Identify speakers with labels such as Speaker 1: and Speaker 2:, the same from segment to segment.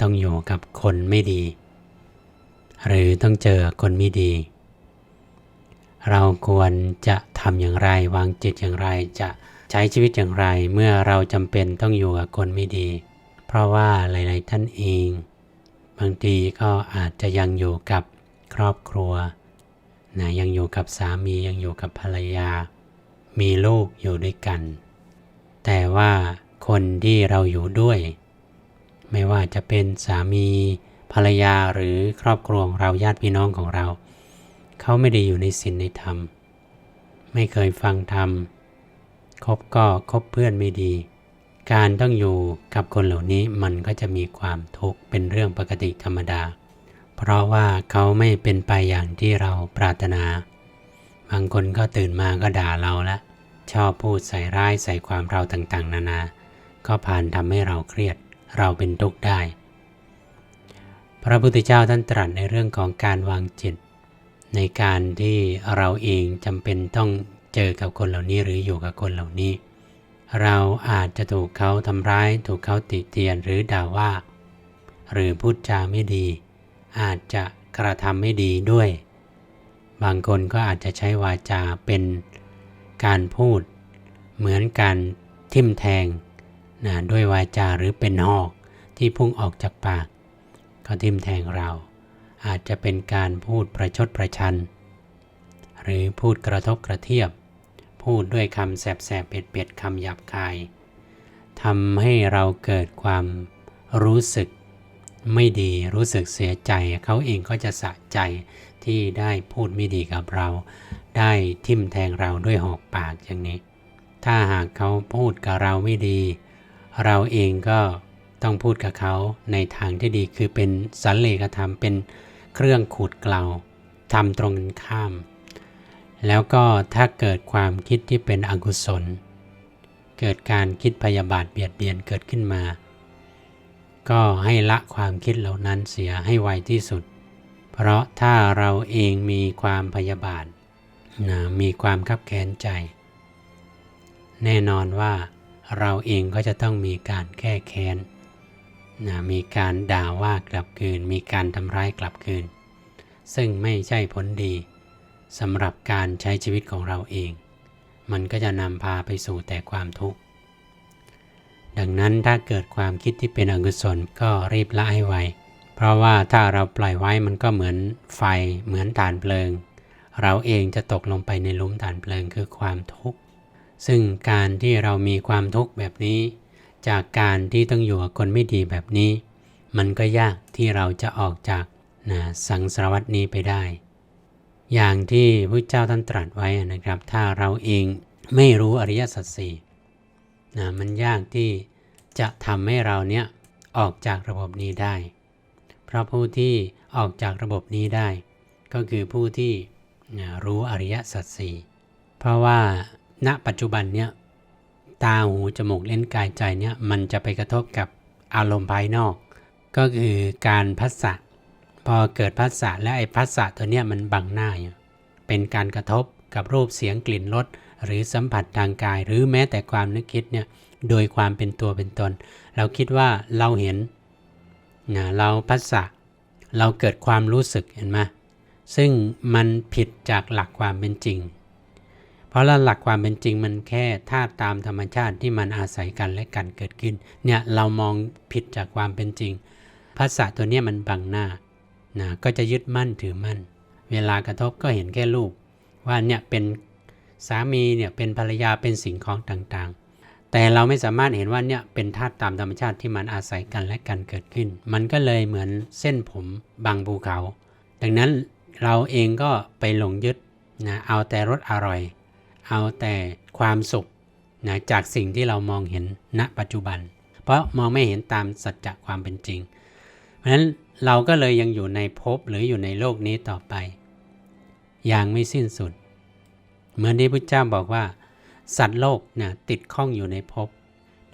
Speaker 1: ต้องอยู่กับคนไม่ดี หรือต้องเจอคนไม่ดี เราควรจะทำอย่างไร วางจิตอย่างไรจะใช้ชีวิตอย่างไรเมื่อเราจำเป็นต้องอยู่กับคนไม่ดี เพราะว่าหลาย ๆ ท่านเอง บางทีก็อาจจะยังอยู่กับครอบครัวนะยังอยู่กับสามียังอยู่กับภรรยา มีลูกอยู่ด้วยกัน แต่ว่าคนที่เราอยู่ด้วย ไม่ว่าจะเป็นสามีภรรยาหรือครอบครัวของเราญาติพี่น้องของเรา เขาไม่ได้อยู่ในศีลในธรรม ไม่เคยฟังธรรมคบก็คบเพื่อนไม่ดี การต้องอยู่กับคนเหล่านี้มันก็จะมีความทุกข์เป็นเรื่องปกติธรรมดา เพราะว่าเขาไม่เป็นไปอย่างที่เราปรารถนา บางคนก็ตื่นมาก็ด่าเราละชอบพูดใส่ร้ายใส่ความเราต่างๆ นานา ก็ผ่านทำให้เราเครียด เราเป็นทุกข์ได้ พระพุทธเจ้าท่านตรัสในเรื่องของการวางจิต ในการที่เราเองจำเป็นต้องเจอกับคนเหล่านี้หรืออยู่กับคนเหล่านี้ เราอาจจะถูกเขาทำร้าย ถูกเขาติเตียนหรือด่าว่า หรือพูดจาไม่ดี อาจจะกระทำไม่ดีด้วย บางคนก็อาจจะใช้วาจาเป็นการพูด เหมือนการทิ่มแทง นะด้วยวาจาหรือเป็นหอกที่พุ่งออกจากปาก ก็ทิมแทงเรา อาจจะเป็นการพูดประชดประชัน หรือพูดกระทบกระเทียบ พูดด้วยคำแสบแสบเผ็ดเผ็ดคำหยาบคายทำให้เราเกิดความรู้สึกไม่ดีรู้สึกเสียใจ เขาเองก็จะสะใจที่ได้พูดไม่ดีกับเรา ได้ทิมแทงเราด้วยหอกปากอย่างนี้ ถ้าหากเขาพูดกับเราไม่ดี เราเองก็ต้องพูดกับเขาในทางที่ดีคือเป็นสันเลกธรรมเป็นเครื่องขูดเกลาทำตรงกันข้าม แล้วก็ถ้าเกิดความคิดที่เป็นอกุศล เกิดการคิดพยาบาทเบียดเบียนเกิดขึ้นมา ก็ให้ละความคิดเหล่านั้นเสียให้ไวที่สุด เพราะถ้าเราเองมีความพยาบาทนะมีความคับแค้นใจ แน่นอนว่า เราเองก็จะต้องมีการแก้แค้นนะมีการด่าว่ากลับคืน มีการทำร้ายกลับคืน ซึ่งไม่ใช่ผลดีสำหรับการใช้ชีวิตของเราเอง มันก็จะนำพาไปสู่แต่ความทุกข์ ดังนั้นถ้าเกิดความคิดที่เป็นอกุศลก็รีบละให้ไว เพราะว่าถ้าเราปล่อยไว้มันก็เหมือนไฟเหมือนฐานเพลิง เราเองจะตกลงไปในลุ่มฐานเพลิงคือความทุกข์ ซึ่งการที่เรามีความทุกข์แบบนี้ จากการที่ต้องอยู่กับคนไม่ดีแบบนี้ มันก็ยากที่เราจะออกจากนะสังสารวัตนี้ไปได้ อย่างที่พระเจ้าท่านตรัสไว้นะครับ ถ้าเราเองไม่รู้อริยสัจสี่นะมันยากที่จะทำให้เราเนี้ยออกจากระบบนี้ได้ เพราะผู้ที่ออกจากระบบนี้ได้ ก็คือผู้ที่นะรู้อริยสัจสี่เพราะว่า ณปัจจุบันเนี้ยตาหูจมูกเล่นกายใจเนี่ยมันจะไปกระทบกับอารมณ์ภายนอก ก็คือการพัสสะพอเกิดพัสสะและไอ้พัสสะตัวเนี้ยมันบังหน้าเป็นการกระทบกับรูปเสียงกลิ่นรสหรือสัมผัสทางกาย หรือแม้แต่ความนึกคิดเนี่ยโดยความเป็นตัวเป็นตน เราคิดว่าเราเห็นนะเราพัสสะเราเกิดความรู้สึกเห็นไหมซึ่งมันผิดจากหลักความเป็นจริง ราะหลักความเป็นจริงมันแค่ธาตุตามธรรมชาติที่มันอาศัยกันและกันเกิดขึ้น เนี่ยเรามองผิดจากความเป็นจริงภาษาตัวเนี้ยมันบังหน้านะก็จะยึดมั่นถือมั่น เวลากระทบก็เห็นแค่รูป ว่าเนี่ยเป็นสามีเนี่ยเป็นภรรยาเป็นสิ่งของต่างๆ แต่เราไม่สามารถเห็นว่าเนี่ยเป็นธาตุตามธรรมชาติที่มันอาศัยกันและกันเกิดขึ้น มันก็เลยเหมือนเส้นผมบางภูเขา ดังนั้นเราเองก็ไปหลงยึดนะเอาแต่รสอร่อย เอาแต่ความสุขนะจากสิ่งที่เรามองเห็นณปัจจุบัน เพราะมองไม่เห็นตามสัจจะความเป็นจริง เพราะฉะนั้นเราก็เลยยังอยู่ในภพหรืออยู่ในโลกนี้ต่อไป อย่างไม่สิ้นสุด เหมือนที่พระเจ้าบอกว่า สัตว์โลกนะติดข้องอยู่ในภพ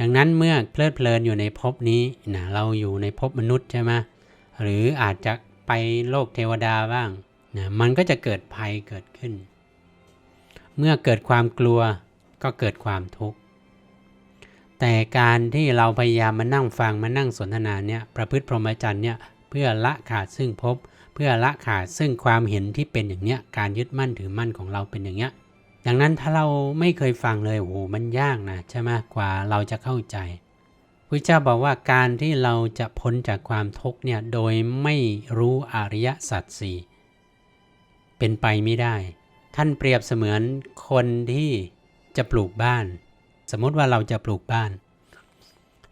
Speaker 1: ดังนั้นเมื่อเพลิดเพลินอยู่ในภพนี้นะเราอยู่ในภพมนุษย์ใช่ไหมหรืออาจจะไปโลกเทวดาบ้างนะมันก็จะเกิดภัยเกิดขึ้น เมื่อเกิดความกลัวก็เกิดความทุกข์ แต่การที่เราพยายามมานั่งฟังมานั่งสนทนาเนี่ยประพฤติพรหมจรรย์เนี่ยเพื่อละขาดซึ่งภพเพื่อละขาดซึ่งความเห็นที่เป็นอย่างเนี้ยการยึดมั่นถือมั่นของเราเป็นอย่างเนี้ยดังนั้นถ้าเราไม่เคยฟังเลยโอ้โหมันยากนะใช่ไหมกว่าเราจะเข้าใจพระเจ้าบอกว่าการที่เราจะพ้นจากความทุกข์เนี่ยโดยไม่รู้อริยสัจสี่เป็นไปไม่ได้ ท่านเปรียบเสมือนคนที่จะปลูกบ้าน สมมติว่าเราจะปลูกบ้าน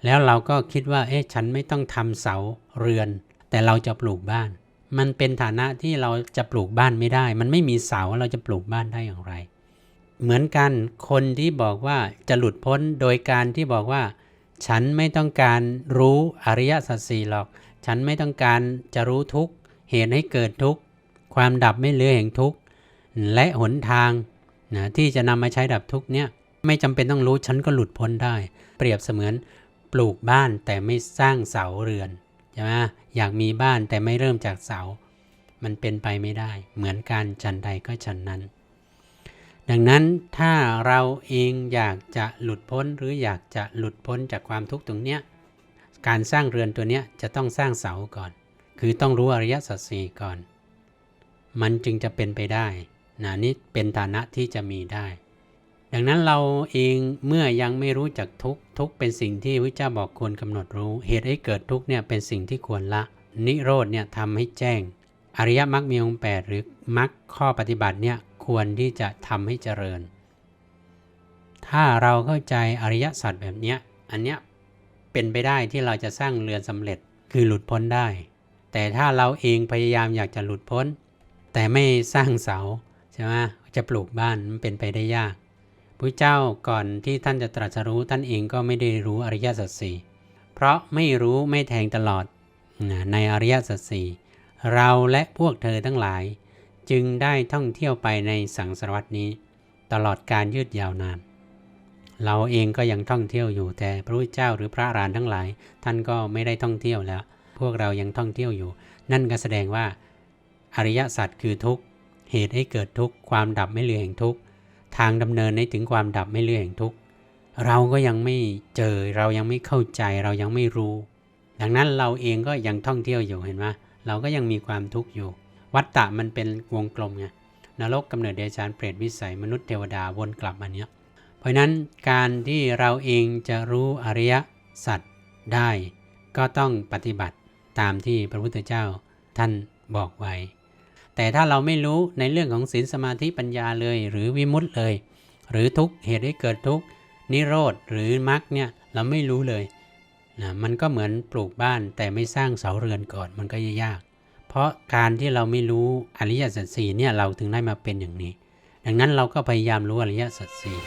Speaker 1: แล้วเราก็คิดว่า เอ๊ะฉันไม่ต้องทำเสาเรือน แต่เราจะปลูกบ้าน มันเป็นฐานะที่เราจะปลูกบ้านไม่ได้ มันไม่มีเสาเราจะปลูกบ้านได้อย่างไร เหมือนกันคนที่บอกว่าจะหลุดพ้นโดยการที่บอกว่า ฉันไม่ต้องการรู้อริยสัจสี่หรอก ฉันไม่ต้องการจะรู้ทุกเหตุให้เกิดทุกความดับไม่เหลือแห่งทุก และหนทางนะที่จะนำมาใช้ดับทุกเนี่ยไม่จำเป็นต้องรู้ฉันก็หลุดพ้นได้ เปรียบเสมือนปลูกบ้านแต่ไม่สร้างเสาเรือนใช่ไหมอยากมีบ้านแต่ไม่เริ่มจากเสา มันเป็นไปไม่ได้ เหมือนการฉันใดก็ฉันนั้น ดังนั้นถ้าเราเองอยากจะหลุดพ้นหรืออยากจะหลุดพ้นจากความทุกข์ตรงเนี้ยการสร้างเรือนตัวเนี้ยจะต้องสร้างเสาก่อน คือต้องรู้อริยสัจสี่ก่อน มันจึงจะเป็นไปได้ นะนี่เป็นฐานะที่จะมีได้ ดังนั้นเราเองเมื่อยังไม่รู้จักทุกทุกเป็นสิ่งที่พระเจ้าบอกควรกำหนดรู้ เหตุให้เกิดทุกเนี่ยเป็นสิ่งที่ควรละ นิโรธเนี่ยทำให้แจ้ง อริยมรรคมีองค์แปดหรือมรรคข้อปฏิบัติเนี่ยควรที่จะทำให้เจริญ ถ้าเราเข้าใจอริยสัจแบบเนี้ยอันเนี้ยเป็นไปได้ที่เราจะสร้างเรือนสำเร็จคือหลุดพ้นได้ แต่ถ้าเราเองพยายามอยากจะหลุดพ้น แต่ไม่สร้างเสา ช่ไหมจะปลูกบ้านมันเป็นไปได้ยากพระเจ้าก่อนที่ท่านจะตรัสรู้ท่านเองก็ไม่ได้รู้อริยสัจสี่เพราะไม่รู้ไม่แทงตลอดในอริยสัจสี่เราและพวกเธอทั้งหลาย จึงได้ท่องเที่ยวไปในสังสารวัตนี้ ตลอดการยืดยาวนาน เราเองก็ยังท่องเที่ยวอยู่แต่พระพุทธเจ้าหรือพระอรหันต์ทั้งหลาย ท่านก็ไม่ได้ท่องเที่ยวแล้ว พวกเรายังท่องเที่ยวอยู่ นั่นก็แสดงว่าอริยสัจคือทุกข์ เหตุให้เกิดทุกข์ความดับไม่เหลือแห่งทุกข์ทางดำเนินให้ถึงความดับไม่เหลือแห่งทุกข์เราก็ยังไม่เจอเรายังไม่เข้าใจเรายังไม่รู้ ดังนั้นเราเองก็ยังท่องเที่ยวอยู่เห็นไหมเราก็ยังมีความทุกข์อยู่ วัฏฏะมันเป็นวงกลมไงนรกกำเนิดเดชานเปรตวิสัยมนุษย์เทวดาวนกลับมาเนี้ยเพราะนั้นการที่เราเองจะรู้อริยสัจได้ ก็ต้องปฏิบัติตามที่พระพุทธเจ้าท่านบอกไว้ แต่ถ้าเราไม่รู้ในเรื่องของศีลสมาธิปัญญาเลย หรือวิมุตต์เลย หรือทุกเหตุให้เกิดทุกนิโรธหรือมรรคเนี่ยเราไม่รู้เลยนะมันก็เหมือนปลูกบ้านแต่ไม่สร้างเสาเรือนก่อนมันก็จะยาก เพราะการที่เราไม่รู้อริยสัจสี่เนี่ยเราถึงได้มาเป็นอย่างนี้ ดังนั้นเราก็พยายามรู้อริยสัจสี่